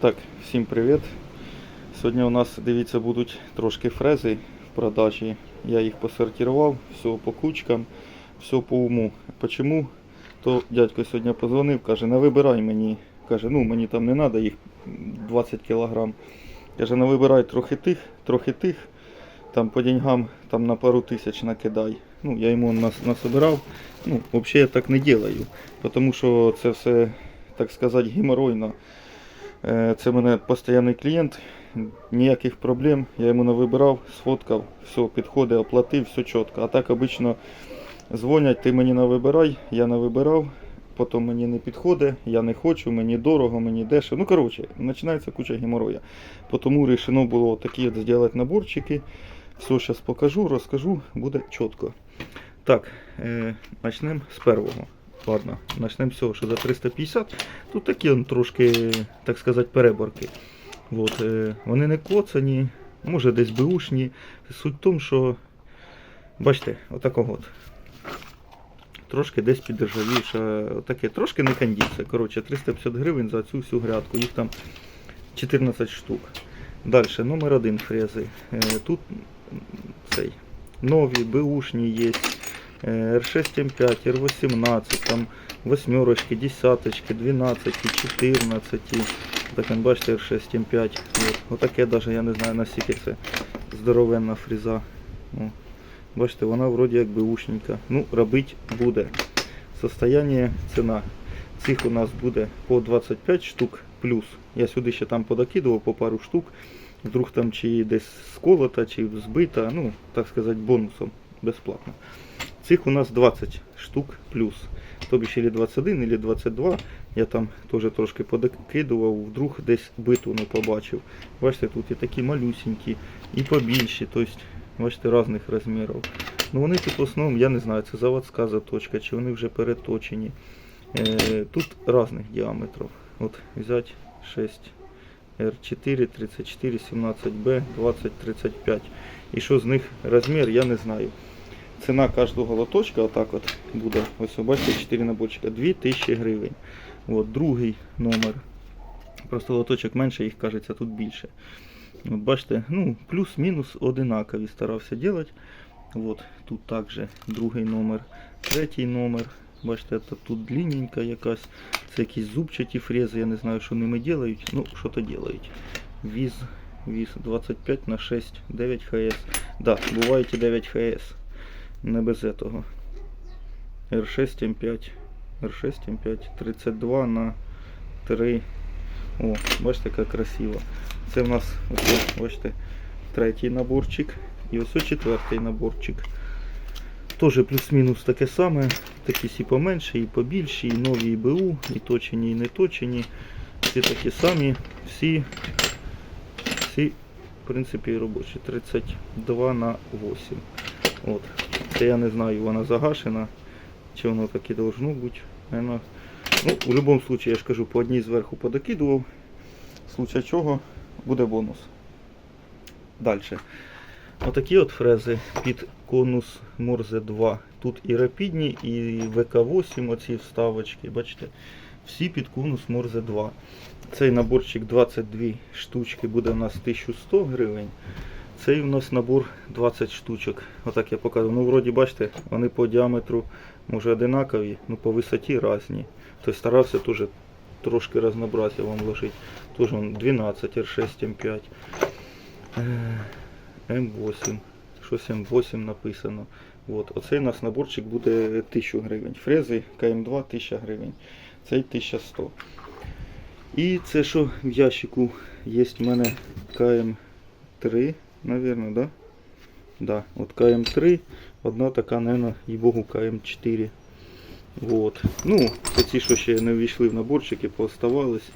Так, всім привіт. Сьогодні у нас, дивіться, будуть трошки фрези в продажі. Я їх посортував, все по кучкам, все по уму. Почому? То дядько сьогодні позвонив, каже, не вибирай мені. Каже, ну мені там не треба їх 20 кілограм. Каже, не вибирай трохи тих, трохи тих. Там по деньгам там на пару тисяч накидай. Ну, я йому нас, насобирав. Ну, взагалі я так не делаю. Тому що це все, так сказати, геморройно. Е, Це мене постійний клієнт, ніяких проблем. Я йому навибирав, сфоткав, все, підходить, оплатив, все чітко. А так обично дзвонять, ти мені навибирай, я навибирав, потім мені не підходить, я не хочу, мені дорого, мені дешево. Ну, коротше, починається куча геморроя. Тому вирішено було такі зробити наборчики. Все зараз покажу, розкажу, буде чітко. Так, е, почнемо з першого. Ладно, почнемо з цього, що за 350. Тут такі трошки, так сказати, переборки. От, е, вони не коцані, може десь беушні. Суть в тому, що, бачите, отакого от. Трошки десь підержавівша, отаке, трошки не кондиція. Коротше, 350 гривень за цю всю грядку. Їх там 14 штук. Далі, номер один фрези. Е, Тут цей. Нові, беушні є. Е, R6 М5, R18, там восьмерочки, десяточки, 12, 14. Так, он, бачите, R6 М5. Отаке даже, я не знаю, наскільки це здоровенна фреза. О. Бачите, вона вроді як беушненька. Ну, робить буде. Состояние, ціна. Цих у нас буде по 25 штук плюс. Я сюди ще там подокидував по пару штук. Вдруг там чи десь сколота, чи збита, ну, так сказати, бонусом безплатно. Цих у нас 20 штук плюс. Тобі ще или 21, или 22. Я там теж трошки подокидував, вдруг десь биту не побачив. Бачите, тут і такі малюсенькі, і побільші, тобто, бачите, різних розмірів. Ну вони тут в основному, я не знаю, це заводська заточка, чи вони вже переточені. Е, тут різних діаметрів. От взяти 6 R4, 34, 17B, 20, 35. І що з них розмір, я не знаю. Ціна кожного лоточка отак от буде. Ось ви бачите, 4 наборчика, 2000 гривень. От, другий номер. Просто лоточок менше, їх кажеться тут більше. От бачите, ну, плюс-мінус одинакові старався робити. От, тут також другий номер, третій номер. Бачите, тут длинненька якась. Це якісь зубчаті фрези, я не знаю, що ними роблять. Ну, що то роблять. Віз, віз 25 на 6, 9 ХС. Да, бувають і 9 ХС. Не без этого. R6 М5. R6 М5. 32 на 3. О, бачите, як красиво. Це в нас ось, бачите, третій наборчик. І ось четвертий наборчик. Теж плюс-мінус таке саме. Такі сі поменше, і побільші, і нові і БУ, і точені, і не точені. Всі такі самі, всі, всі в принципі робочі. 32 на 8. От. Це я не знаю, вона загашена, чи воно так і должно бути. Наверно, Ну, в будь-якому випадку, я ж кажу, по одній зверху подокидував. В случае чого буде бонус. Далі. Отакі от фрези під конус Морзе 2. Тут і рапідні, і ВК8, оці вставочки, бачите, всі під конус Морзе 2. Цей наборчик 22 штучки буде у нас 1100 гривень. Цей у нас набор 20 штучок. Отак я показую. Ну, вроді, бачите, вони по діаметру може одинакові, ну по висоті різні. Тобто старався теж трошки разнообразия вам ложить. Тоже он 12 R6 М5. Е, М8. Щось М8 написано. От. Оцей у нас наборчик буде 1000 гривень. Фрези КМ2 1000 гривень. Цей 1100. І це що в ящику є в мене КМ3, наверное, да? Да, от КМ3, одна така, наверное, їй-богу, КМ4. Вот. Ну, це ті, що ще не ввійшли в наборчики, пооставались.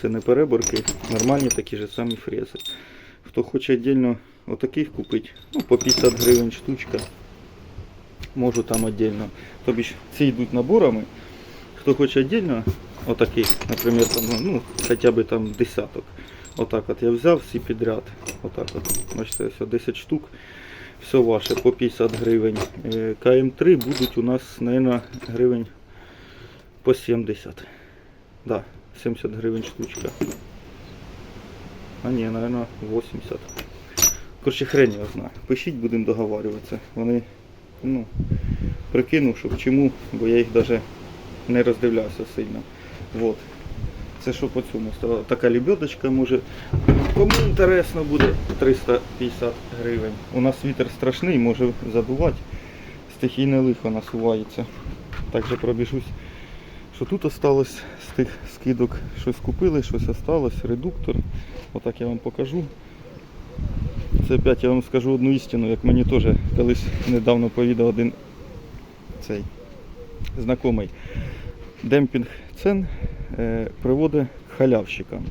Це не переборки, нормальні такі ж самі фрези. Хто хоче віддільно отаких купити, ну по 50 гривень штучка. Можу там віддільно. Тобі ж ці йдуть наборами. Хто хоче віддільно отаких, наприклад, там, ну, хоча б там десяток. Отак от я взяв всі підряд. Отак от. Бачите, ось 10 штук. Все ваше по 50 гривень. Е, КМ3 будуть у нас, наверное, гривень по 70. Да, 70 гривень штучка. А ні, мабуть, 80. Коротше, хрень його знає. Пишіть, будемо договарюватися. Вони, ну, прикинув, щоб чому, бо я їх навіть не роздивлявся сильно. Вот. Це що по цьому стало? Така лебедочка може. Кому інтересно буде 350 гривень. У нас вітер страшний, може задувати. Стихійне лихо насувається. Так же пробіжусь. Що тут осталось з тих скидок, щось купили, щось осталось, редуктор. Отак я вам покажу. Це опять я вам скажу одну істину, як мені теж колись недавно повідав один цей знайомий. Демпінг цен е, приводить к халявщикам.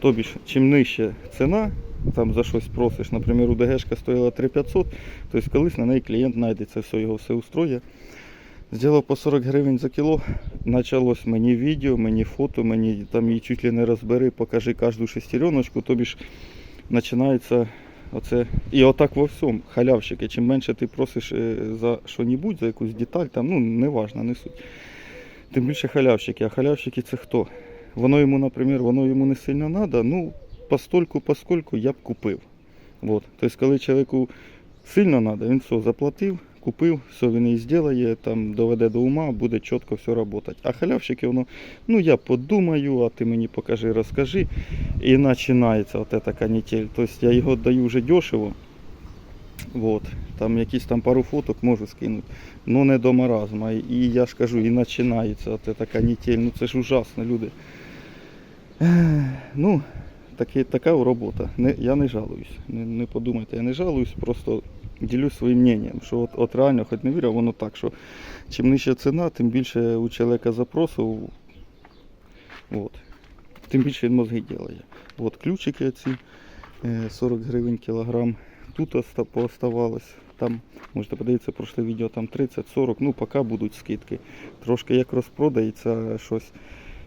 Тобі ж, чим нижча ціна, там за щось просиш, наприклад, УДГшка стоїла 3500, тобто колись на неї клієнт знайде це все, його все устроє. Зробив по 40 гривень за кіло, почалось мені відео, мені фото, мені там її чуть ли не розбери, покажи кожну шестереночку, тобі ж починається оце. І отак во всьому, халявщики. Чим менше ти просиш е, за що-небудь, за якусь деталь, там, ну, неважно, не суть. Тим більше халявщики. А халявщики це хто? Воно йому, наприклад, воно йому не сильно треба, ну, постольку, поскольку я б купив. Вот. Тобто, коли чоловіку сильно треба, він все заплатив, купив, все він і зробить, там доведе до ума, буде чітко все працювати. А халявщики, воно, ну я подумаю, а ти мені покажи, розкажи. І починається от эта канітель. Тобто я його даю вже дешево. Вот. Там якісь там пару фоток можу скинути. Ну не до маразма. І я ж кажу, і починається от эта канітель. Ну це ж ужасно, люди. Ну, такі, така робота. Не, я не жалуюсь. Не, не подумайте, я не жалуюсь, просто ділюсь своїм мненням, що от, от реально, хоч не вірю, воно так, що чим нижча ціна, тим більше у чоловіка запросу. От. Тим більше він мозги робить. От ключики ці е, 40 гривень кілограм. Тут оста- пооставалось. Там, можете подивитися, прошле відео там 30-40, ну поки будуть скидки. Трошки як розпродається щось,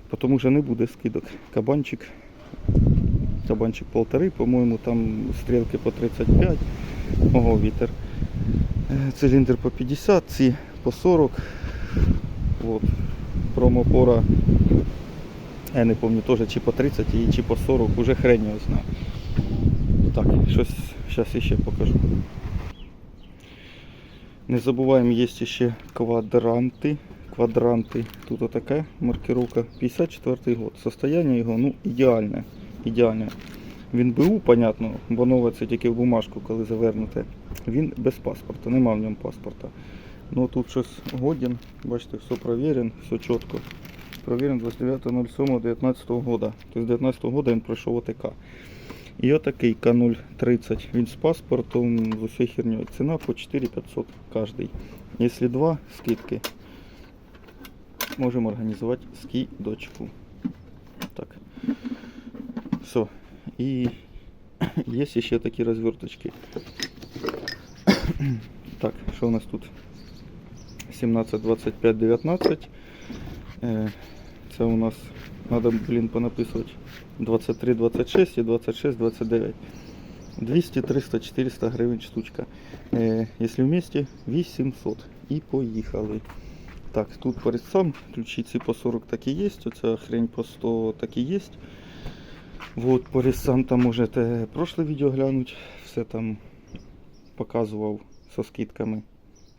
потім вже не буде скидок. Кабанчик, кабанчик полтори, по-моєму, там стрілки по 35. Ого, вітер. Е, Циліндр по 50, ці по 40. От. Промопора я не пам'ятаю теж чи по 30 і чи по 40, уже хрень його знаю. Так, щось зараз іще покажу. Не забуваємо, є ще квадранти. Квадранти. Тут отака маркировка. 54 год. Состояние його ну, ідеальне. ідеальне. Він БУ, понятно, бо нове це тільки в бумажку, коли завернуте. Він без паспорта, нема в ньому паспорта. Ну тут щось годен, бачите, все провірен, все чітко. Провірен 29.07.19 года. Тобто з 19 года він пройшов ОТК. І отакий К030. Він з паспортом, з усією хернею. Ціна по 4500 кожний. Якщо два, скидки. Можемо організувати скидочку. Так. Все. І є ще такі розверточки. Так, що у нас тут? 17, 25, 19. Е, Це у нас треба, блін, понаписувати 23, 26 і 26, 29. 200, 300, 400 гривень штучка. Е, Якщо вместе 800. І поїхали. Так, тут перед сам ключі ці по 40 так і є. Оця хрень по 100 так і є. Вот, по рисам там можете прошле відео глянуть. Все там показував со скидками.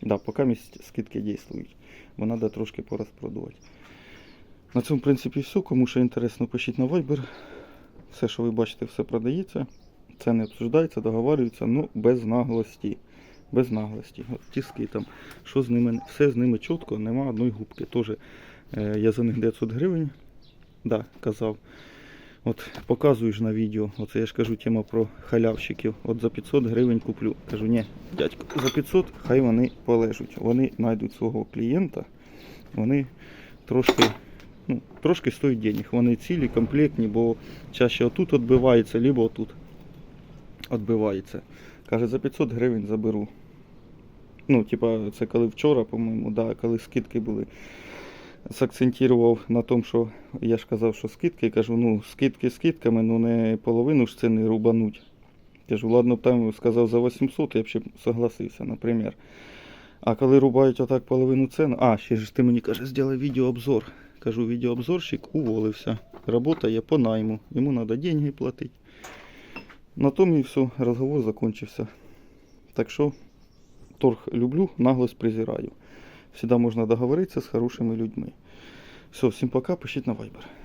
Да, поки скидки дійствують. Бо треба трошки порозпродувати. На цьому, в принципі, все. Кому що інтересно, пишіть на Viber. Все, що ви бачите, все продається. Це не обсуждається, договарюється, ну без наглості. Без наглості. От тиски там, що з ними, все з ними чітко, нема одної губки. Тоже, е, я за них 900 гривень да, казав. От показуєш на відео, оце я ж кажу тема про халявщиків. От за 500 гривень куплю. Кажу, ні, дядько, за 500 хай вони полежуть. Вони знайдуть свого клієнта, вони трошки, ну, трошки стоять денег. Вони цілі, комплектні, бо чаще отут відбивається, либо отут відбивається. Каже, за 500 гривень заберу. Ну, типа, це коли вчора, по-моєму, да, коли скидки були. Сакцентував на тому, що я ж казав, що скидки. Кажу, ну, скидки скидками, ну не половину ж ціни рубануть. Кажу, ладно, там сказав за 800, я б ще согласився, наприклад. А коли рубають отак половину ціни, а, ще ж ти мені каже, зроби відеообзор. Кажу, відеообзорщик уволився. Робота є по найму. Йому треба деньги платити. На тому і все, розговор закончився. Так що торг люблю, наглость презираю. Всегда можна договоритися з хорошими людьми. Все, всім пока, пишіть на Viber.